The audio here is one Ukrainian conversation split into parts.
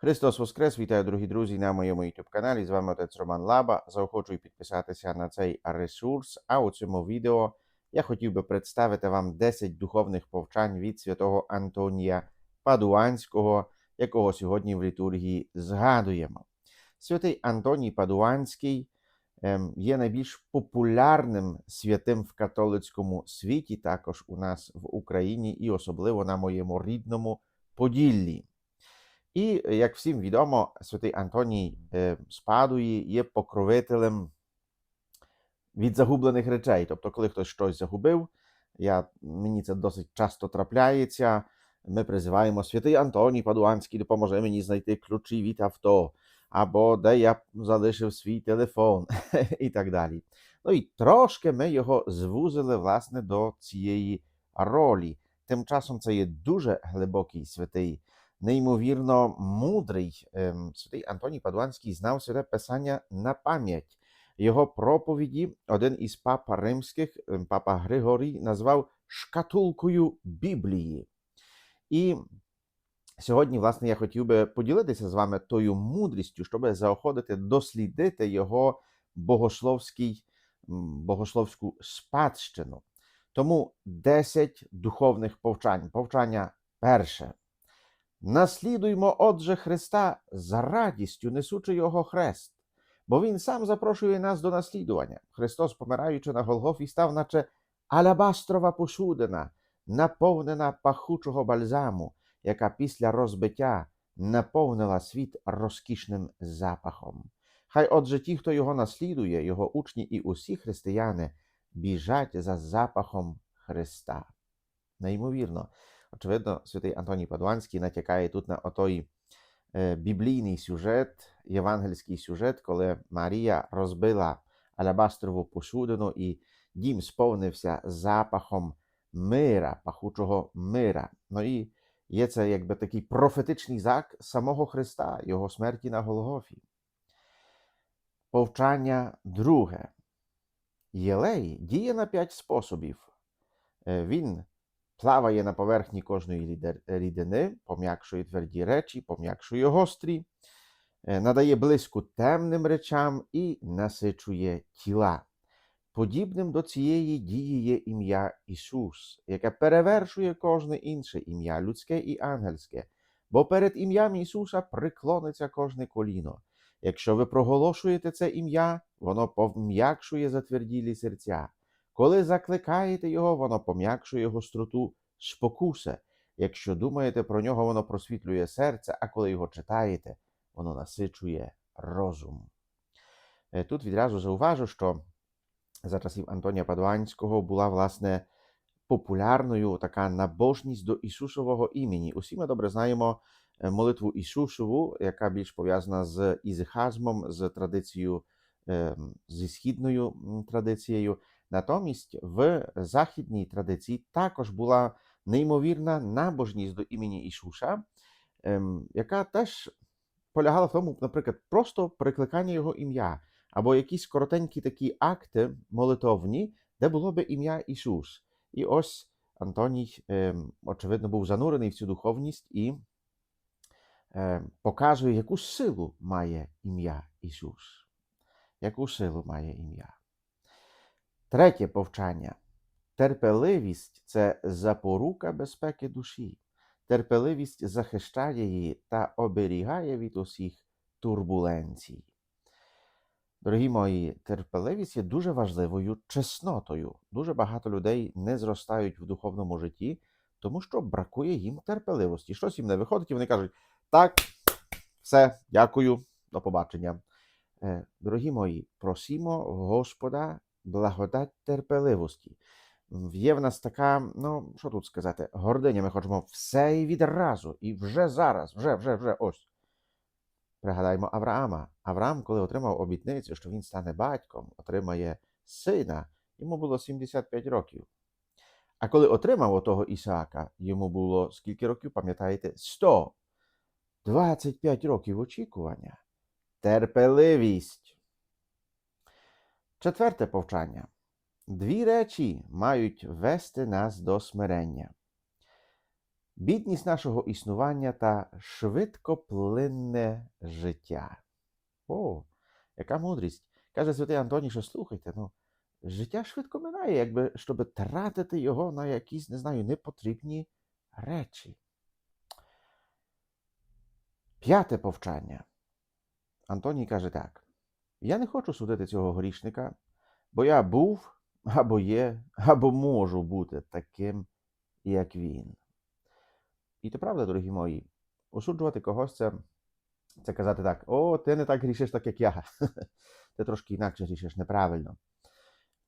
Христос Воскрес! Вітаю, дорогі друзі, на моєму YouTube каналі. З вами отець Роман Лаба. Заохочую підписатися на цей ресурс. А у цьому відео я хотів би представити вам 10 духовних повчань від святого Антонія Падуанського, якого сьогодні в літургії згадуємо. Святий Антоній Падуанський ем, є найбільш популярним святим в католицькому світі, також у нас в Україні, і особливо на моєму рідному Поділлі. І, як всім відомо, святий Антоній е, з Падуї є покровителем від загублених речей. Тобто, коли хтось щось загубив, я, мені це досить часто трапляється. Ми призиваємо святий Антоній Падуанський, допоможе мені знайти ключі від авто, або де я залишив свій телефон, і так далі. Ну і трошки ми його звузили власне до цієї ролі. Тим часом це є дуже глибокий святий неймовірно мудрий. Ем, Святий Антоній Падуанський знав святе Писання на пам'ять. Його проповіді один із пап римських, ем, папа Григорій, назвав шкатулкою Біблії. І сьогодні, власне, я хотів би поділитися з вами тою мудрістю, щоб заохотити дослідити його богословський, богословську спадщину. Тому 10 духовних повчань. Повчання перше. Наслідуймо, отже, Христа за радістю, несучи Його хрест, бо Він сам запрошує нас до наслідування. Христос, помираючи на Голгофі, став, наче алябастрова посудина, наповнена пахучого бальзаму, яка після розбиття наповнила світ розкішним запахом. Хай отже ті, хто його наслідує, його учні і усі християни, біжать за запахом Христа. Неймовірно. Очевидно, святий Антоній Падуанський натякає тут на отой е, біблійний сюжет, євангельський сюжет, коли Марія розбила алябастрову посудину і дім сповнився запахом мира, пахучого мира. Ну і є це якби такий профетичний знак самого Христа, Його смерті на Голгофі. Повчання друге. Єлей діє на п'ять способів. Е, Він плаває на поверхні кожної рідини, пом'якшує тверді речі, пом'якшує гострі, е, надає блиску темним речам і насичує тіла. Подібним до цієї дії є ім'я Ісус, яке перевершує кожне інше ім'я, людське і ангельське, бо перед ім'ям Ісуса приклониться кожне коліно. Якщо ви проголошуєте це ім'я, воно пом'якшує затверділі серця. Коли закликаєте його, воно пом'якшує гостроту спокуси. Якщо думаєте про нього, воно просвітлює серце, а коли його читаєте, воно насичує розум. Е, Тут відразу зауважу, що за часів Антонія Падуанського була, власне, популярною така набожність до Ісусового імені. Усі ми добре знаємо е, молитву Ісусову, яка більш пов'язана з ізихазмом, з традицією, ем, зі східною традицією. Натомість в західній традиції також була неймовірна набожність до імені Ісуса, ем, яка теж полягала в тому, наприклад, просто прикликання його ім'я, або якісь коротенькі такі акти молитовні, де було би ім'я Ісус. І ось Антоній, ем, очевидно, був занурений в цю духовність і ем, показує, яку силу має ім'я Ісус. Яку силу має ім'я. Третє повчання. Терпеливість це запорука безпеки душі. Терпеливість захищає її та оберігає від усіх турбуленцій. Дорогі мої, терпеливість є дуже важливою чеснотою. Дуже багато людей не зростають в духовному житті, тому що бракує їм терпеливості. Щось їм не виходить, і вони кажуть: так, все, дякую, до побачення. Е, Дорогі мої, просімо Господа благодать терпеливості. Є в нас така, ну що тут сказати, гординя. Ми хочемо все і відразу, і вже зараз, вже, вже, вже ось. Пригадаймо Авраама. Авраам, коли отримав обітницю, що він стане батьком, отримає сина, йому було 75 років. А коли отримав отого Ісаака, йому було скільки років, пам'ятаєте? 100. 25 років очікування. Терпеливість. Четверте повчання. Дві речі мають вести нас до смирення. бідність нашого існування та швидкоплинне життя. О, яка мудрість! Каже святий Антоній, що слухайте, ну, життя швидко минає, якби щоб тратити його на якісь, не знаю, непотрібні речі. П'яте повчання. Антоній каже так: Я не хочу судити цього грішника, бо я був, або є, або можу бути таким, як він. І то правда, дорогі мої, осуджувати когось це, це казати так: о, ти не так грішиш, так як я. Ти трошки інакше грішиш неправильно.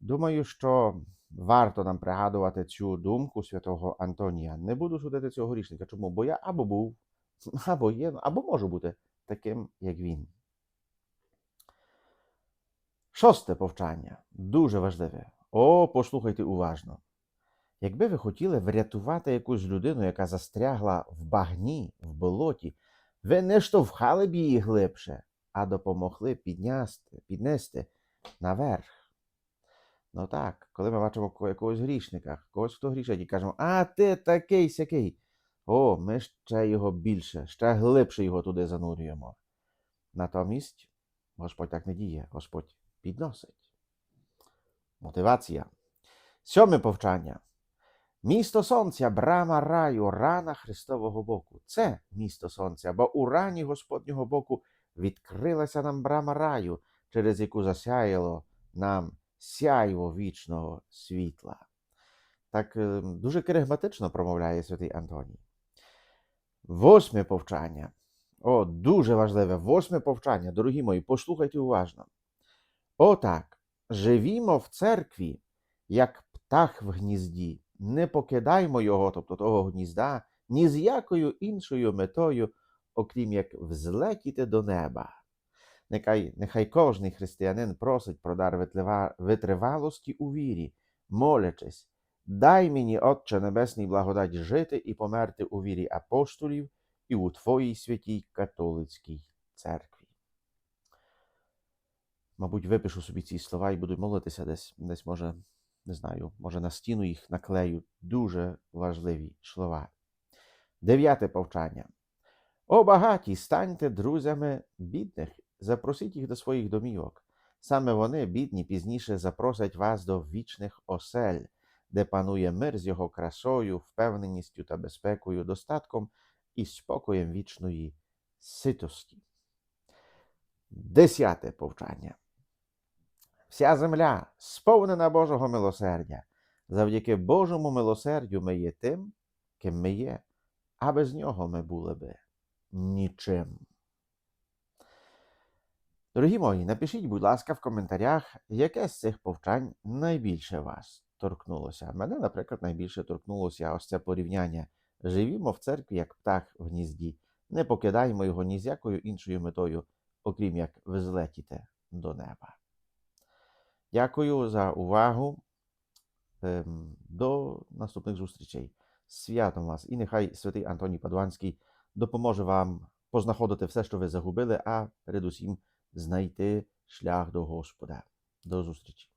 Думаю, що варто нам пригадувати цю думку святого Антонія. Не буду судити цього грішника. Чому? Бо я або був, або є, або можу бути таким, як він. Шосте повчання. Дуже важливе. О, послухайте уважно. Якби ви хотіли врятувати якусь людину, яка застрягла в багні, в болоті, ви не штовхали б її глибше, а допомогли піднясти, піднести наверх. Ну так, коли ми бачимо якогось грішника, когось, хто грішить, і кажемо, а ти такий сякий. О, ми ще його більше, ще глибше його туди занурюємо. Натомість Господь так не діє, Господь підносить. Мотивація. Сьоме повчання. Місто Сонця, брама раю, рана Христового боку. Це місто Сонця, бо у рані Господнього боку відкрилася нам брама раю, через яку засяяло нам сяйво вічного світла. Так е, дуже керигматично промовляє святий Антоній. Восьме повчання. О, дуже важливе. Восьме повчання. Дорогі мої, послухайте уважно. Отак, живімо в церкві, як птах в гнізді. Не покидаймо його, тобто того гнізда, ні з якою іншою метою, окрім як взлетіти до неба. Нехай, нехай кожний християнин просить про дар витривалості у вірі, молячись, дай мені, Отче Небесний, благодать жити і померти у вірі апостолів і у Твоїй святій католицькій церкві. Мабуть, випишу собі ці слова і буду молитися десь, десь може, не знаю, може на стіну їх наклею. Дуже важливі слова. Дев'яте повчання. О багаті, станьте друзями бідних, запросіть їх до своїх домівок. Саме вони, бідні, пізніше запросять вас до вічних осель, де панує мир з його красою, впевненістю та безпекою, достатком і спокоєм вічної ситості. Десяте повчання. Вся земля сповнена Божого милосердя. Завдяки Божому милосердю ми є тим, ким ми є, а без нього ми були би нічим. Дорогі мої, напишіть, будь ласка, в коментарях, яке з цих повчань найбільше вас торкнулося. Мене, наприклад, найбільше торкнулося ось це порівняння. Живімо в церкві, як птах в гнізді. Не покидаємо його ні з якою іншою метою, окрім як взлетіти до неба. Дякую за увагу. Ем, До наступних зустрічей. Святом вас! І нехай святий Антоній Падуанський допоможе вам познаходити все, що ви загубили, а передусім знайти шлях до Господа. До зустрічі!